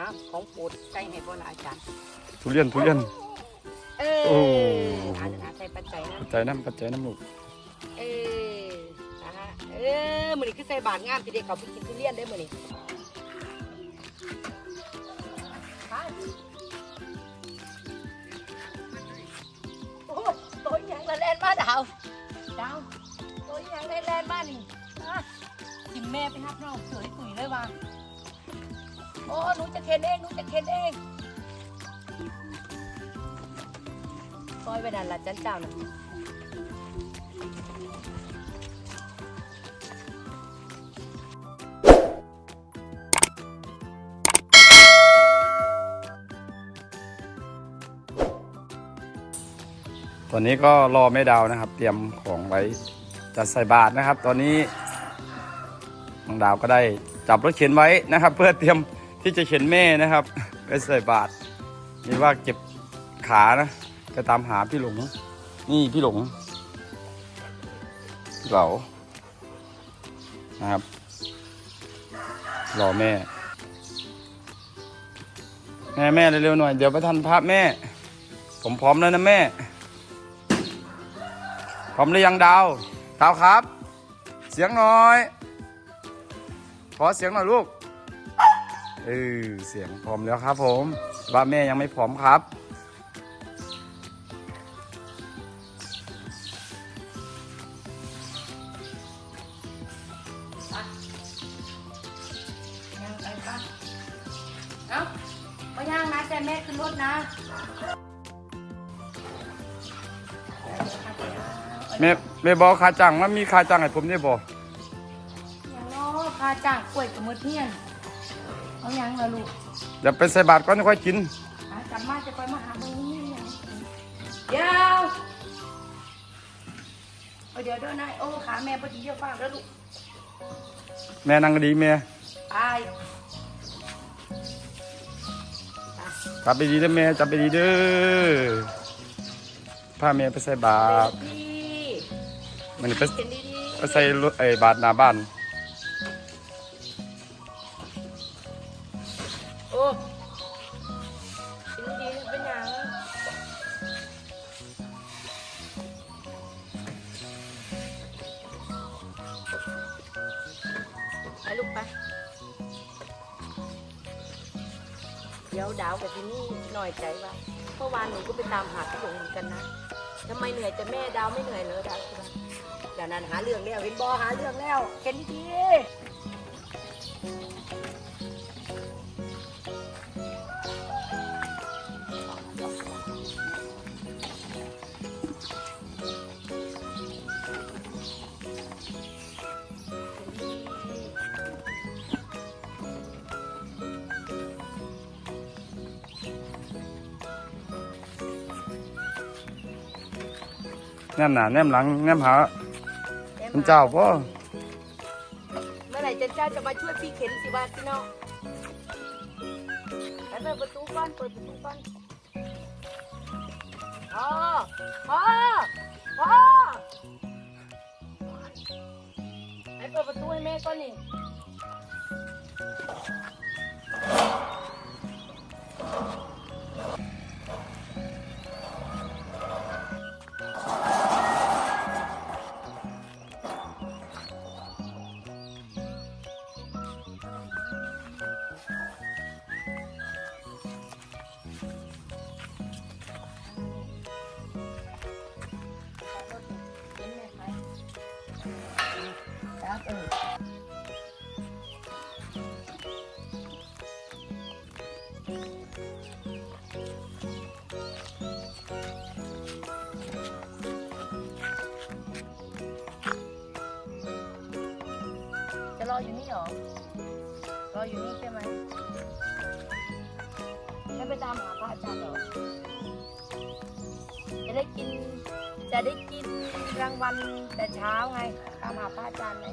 อ้าวของโปรดใส่ให้บ่ละอาจารย์ ทุเรียนทุเรียน เอโอ้ออาจารย์ใส่ปัจจัยนะปัจจัยน้ำปัจจัยน้ำลูกเออนะฮะเออมื้อนี้คือใส่บาทงามสิเด็กเขาไปกินทุเรียนได้มื้อนี้ไปโอ้ตัวอยังละแลนมาดาว ดาวตัวอยังละแลนมานี่อะกินแม่ไปฮับน้องสวยตุ๋ยเลยว่ะ โอ้หนูจะเข็นเองหนูจะเข็นเองซอยไปดันละจันเจ้านะตอนนี้ก็รอแม่ดาวนะครับ เตรียมของไว้จะใส่บาตรนะครับ ตอนนี้น้องดาวก็ได้จับรถเข็นไว้นะครับ เพื่อเตรียม ที่จะเข็นแม่นะครับ ไปใส่บาตรนี่ว่าเก็บขานะไปตามหาพี่หลง นี่พี่หลงเหลานะครับรอแม่ แม่แม่เร็วๆหน่อย เดี๋ยวไปทันพระแม่ ผมพร้อมแล้วนะแม่ พร้อมหรือยังดาวดาวครับ เสียงหน่อย ขอเสียงหน่อยลูก เออเสียงพร้อมแล้วครับผมว่าแม่ยังไม่พร้อมครับ ย่างไปปะเอ้ามาย่างนะแต่แม่ขึ้นรถนะแม่แม่บอกคาจังมันมีคาจังให้ผมได้บอกอย่างน้อพาจ้างกล้วยกับมือเที่ยง เอายังละลูกเดี๋ยวไปใส่บาตรก่อนค่อยกินหาจำมาจะไปมาหาเมืองนี้ยังเดี๋ยวเอาเดี๋ยวเดี๋ยวนายโอ้ขาแม่พอดีเยอะฟังแล้วลูกแม่นั่งดีแม่ไปจับไปดีเด้อแม่จับไปดีเด้อพาแม่ไปใส่บาตรดีมันไปๆเห็นดีไปใส่รถไอ้บาตรหน้าบ้าน ไม่เหนื่อยเลยดาวคิดว่าอย่านั้นหาเรื่องแล้วเห็นบอหาเรื่องแล้วเห็นดี แนมหน้าแนมหลังแนมหาแม่คุณเจ้าพ่อเมื่อไหร่จันเจ้าจะมาช่วยพี่เข็นสิว่าพี่น้องไปเปิดประตูก่อนเปิดประตูก่อนพ่อพ่อพ่อไปเปิดประตูให้แม่ก่อนนี่ ออยู่นี่เหรอ รออยู่นี่ใช่ไหมให้ไปตามหาพระอาจารย์เหรอ จะได้กิน จะได้กินรางวัลแต่เช้าไง ตามหาพระอาจารย์ไหม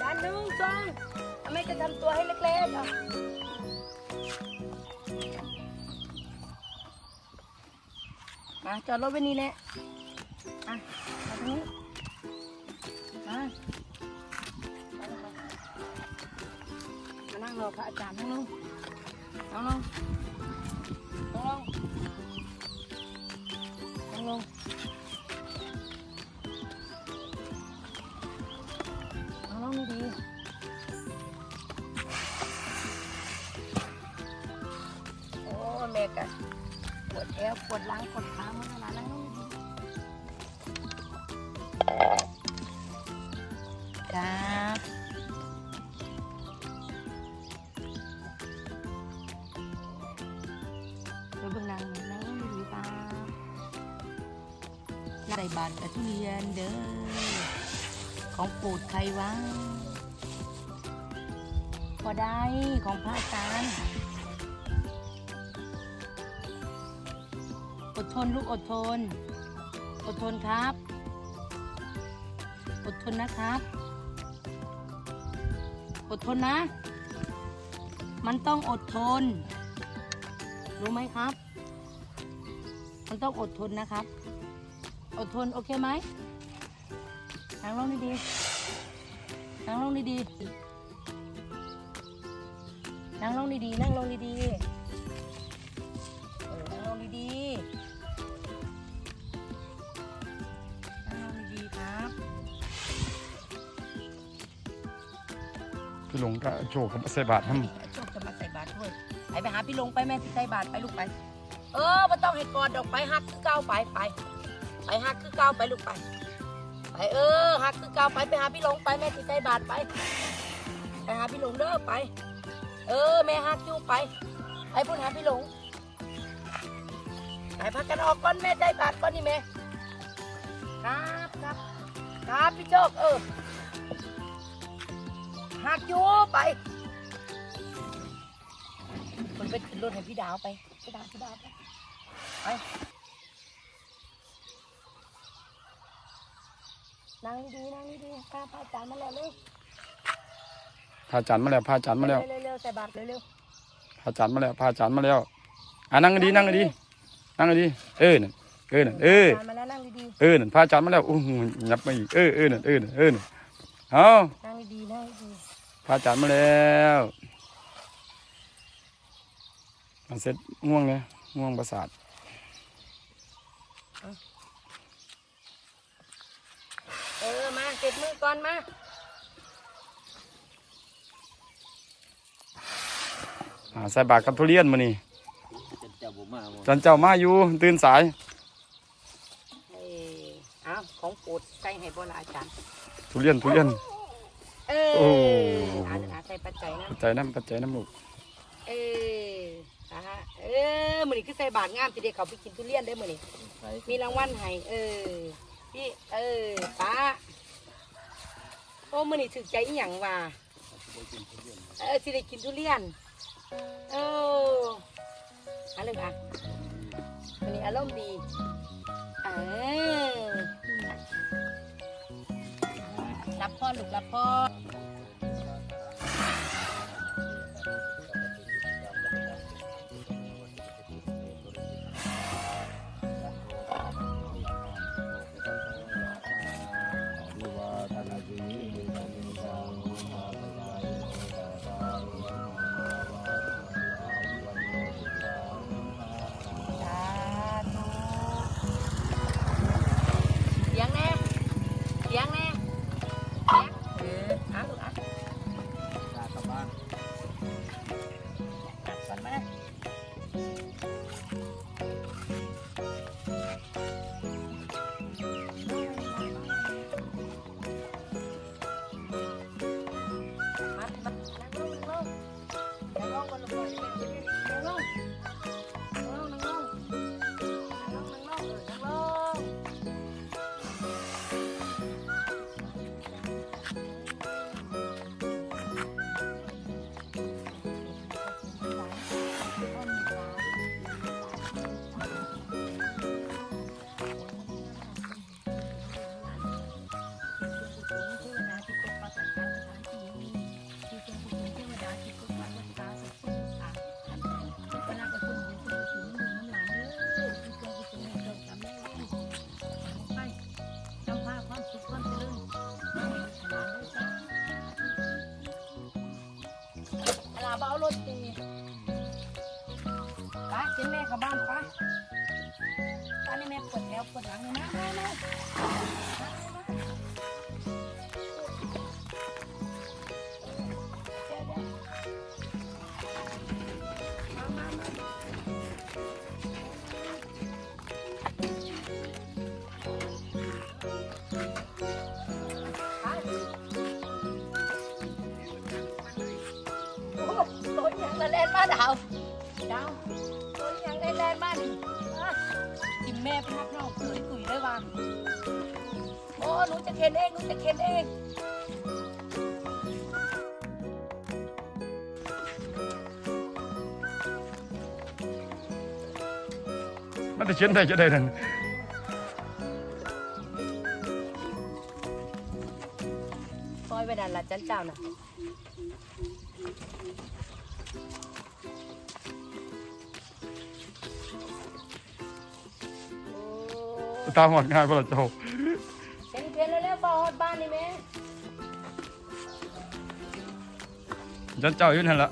ด้านหนึ่งสองทำไมจะทำตัวให้เล็กๆอะมาจอดรถไว้นี่แหละ อะมาทางนี้มา มารอพระอาจารย์นั่งลงนั่งลงนั่งลงนั่งลงนั่งลงดีๆโอ้แม่กะปวดเอวปวดหลังปวดขามันขนาดนั้นดีๆ บาตรกับทุเรียนเด้อของปูดใครวะพอได้ของพระอาจารย์อดทนลูกอดทน อดทนครับ อดทนนะครับ อดทนนะ มันต้องอดทน รู้ไหมครับ มันต้องอดทนนะครับ อดทนโอเคไหมนั่งลงดีๆนั่งลงดีๆนั่งลงดีๆนั่งลงดีๆเออนั่งลงดีๆนั่งลงดีๆครับพี่หลงก็โชว์กับใส่บาตรทโชคจะมาใส่บาตรด้วยไปไปหาพี่ลงไปแม่ที่ใส่บาตรไปลูกไป เออไม่ต้องให้กอดดอกไปฮักคือเก้าไปไป ไปฮักคือเก้าไปลูกไป ไปเออฮักคือเก้าไปไปหาพี่หลงไปแม่ที่ใส่บาตรไป ไปหาพี่หลงเด้อไป เออแม่ฮักอยู่ไป ไปพูดหาพี่หลง ไปพักกันออกก่อนแม่ใส่บาตรก่อนนี่แม่ ครับครับครับพี่โชคเออฮักอยู่ไปมันไปขึ้นรถให้พี่ดาวไปพี่ดาวพี่ดาวไปไป นั่งดีๆนั่งดีๆข้าพระอาจารย์มาแล้วเร็วำพระอาจารย์มาแล้วพระอาจารย์มาแล้วเร็วๆเร็วๆใส่บาตรเร็วพระอาจารย์มาแล้วพระอาจารย์มาแล้วอะนั่งดีนั่งดีนั่งดีเออนั่นเออนั่นๆเอออาจารย์มาแล้วนั่งดีเออนั่นพระอาจารย์มาแล้วโอ้โหยับมาอีกเออเออนั่นเออนั่นเออนั่นเอาๆนั่งดีๆนั่งดีพระอาจารย์มาแล้วมาเสร็จง่วงเลยง่วงประสาท ๆเออมา เก็บมือก่อนมาอ่าใส่บาตรกับทุเรียนมานี่จะจับผมมาบ่จันเจ้ามาอยู่ตื่นสาย เออเอาของโปรดใส่ให้บ่ละอาจารย์ ทุเรียนทุเรียน เอโอ้ออาอาใส่ปัจจัยนะปัจใจยน้ำปัจจัยน้ำลูกเอออ่าเออมื้อนี้คือใส่บาตรงามสิเด็กเขาไปกินทุเรียนได้อมื้อนี้ ใส่มีรางวัลให้ เออ พี่ เออป้า โอ้มื้อนี่ถึกใจอีหยังว่าเออสิได้กินทุเรียนเอออันนึงอะมื้อนี้อารมณ์ดีเออรับพ่อลูกรับพ่อ แม่เข้าบ้านปป้านี่แม่ปวดแอวปวดหลังเลยนะมามาเดี๋ยวเดี๋ยวมามามาไปโอ้ยรถยังละแลนมาดาว ดาวรถยังได้แลนมานี่มาทิมแม่ไปรับน้องตุ๋ยตุ๋ยเลยว่ะโอ้หนูจะเข็นเองหนูจะเข็นเองมันจะเขียนได้จะได้นั่นซอยไปนั่นละจันเจ้าน่ะ ตามหอดง่ายพวกเราเจ้าเข็นเข็นแล้วแล้วบอฮอดบ้านนี่แม่จันเจ้าอยู่นั่นละ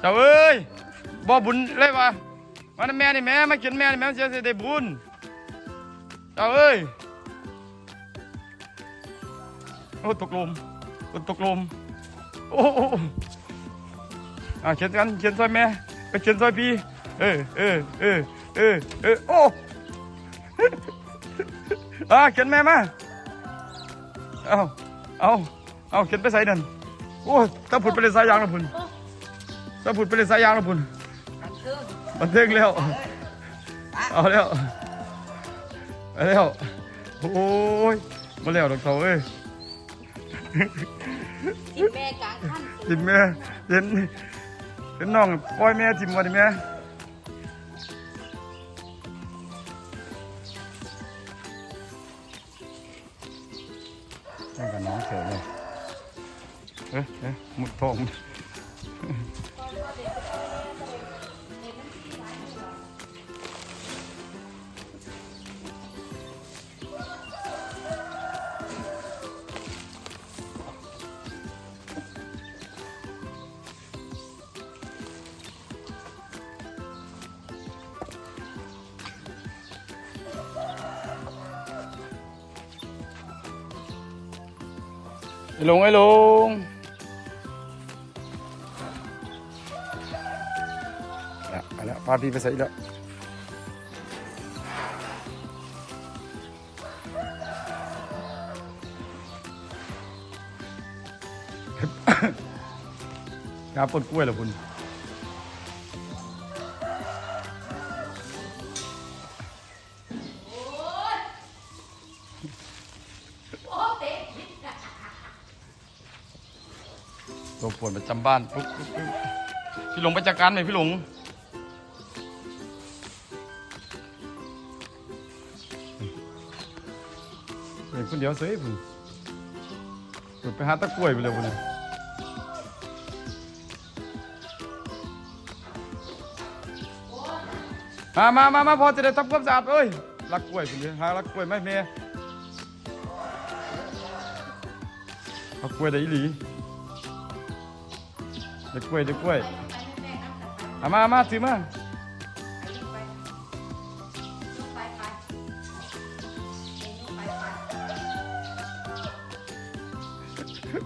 เจ้าเอ้ยบ่บุญเลยวะมานะแม่นี่แม่มากินแม่นี่แม่มันจะได้บุญเจ้าเอ้ยโอ้ตกลมตกลมโอ้โอ้อ่าเขียนกันเขียนซอยแม่ไปเขียนซอยพี่ เออเออเออเออเออโอ้อ่าเขียนแม่มาเอาเอาเอาเขียนไปใส่นั่นโอ้ยถ้าผุดไปเลยสายยางแล้วพุ่นถ้าผุดไปเลยสายยางแล้วพุ่นกันเครื่องบันเทิงแล้ว เอาแล้วเอาแล้วโอ้ยมาแล้วดอกเตาเอ้ยทิมแม่กลางขั้นทิมแม่เห็นเห็นน้องปล่อยแม่ทิมวันนี้แม่ เฉยเลย เอ๊ะเอ๊ะหมุดทอง ลงไอ้ลงอะไปแล้วพาพี่ไปใส่แล้วกาปนกล้วยเหรอคุณ วปวดประจำบ้านปุ๊บปุ๊บปุ๊บพี่หลงไปจัดการไหน่อยพี่หลงเห็นคนเดียวเสยพุ่ไปหาตะกล้วยไปเลยพุ่นน่ะมามามามาพอจะได้ทำความสะอาดเอ้ยรักกล้วยพุ่นเลยหารักกล้วยไหมเมย์รักกล้วยได้อีหลี เด็กกล้วยเด็กกล้วยเอามามาถือมา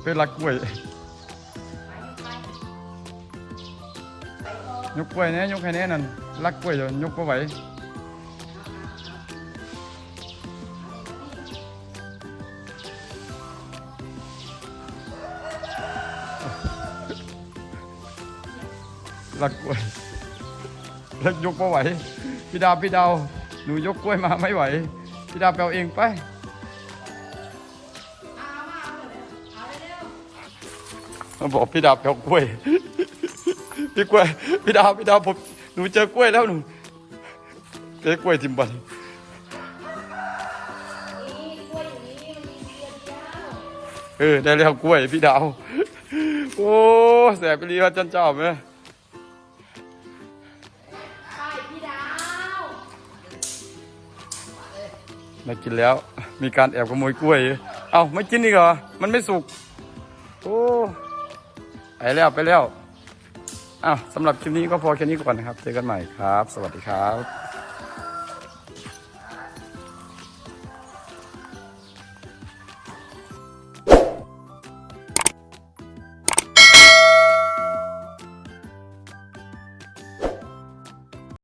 เป็นรักกล้วยยกกล้วยเนี่ยยกให้แน่นั่นรักกล้วยเดี๋ยวยกไปไหว รักกล้วยแล้วยกก็ไหว พี่ดาวพี่ดาวหนูยกกล้วยมาไม่ไหว พี่ดาวไปเอาเองไปมาบอกพี่ดาวไปเอากล้วย พี่กล้วย พี่ดาวพี่ดาวผมหนูเจอกล้วยแล้วหนูเจอกล้วยทิมบันเออได้แล้วกล้วยพี่ดาว โอ้แสบไปรีว่าจันเจ้าไหม ได้กินแล้ว มีการแอบขโมยกล้วย เอ้าไม่กินอีกเหรอ มันไม่สุก โอ้ไปแล้วไปแล้วอ้าวสำหรับคลิปนี้ก็พอแค่นี้ก่อนนะครับ เจอกันใหม่ครับ สวัสดีครับ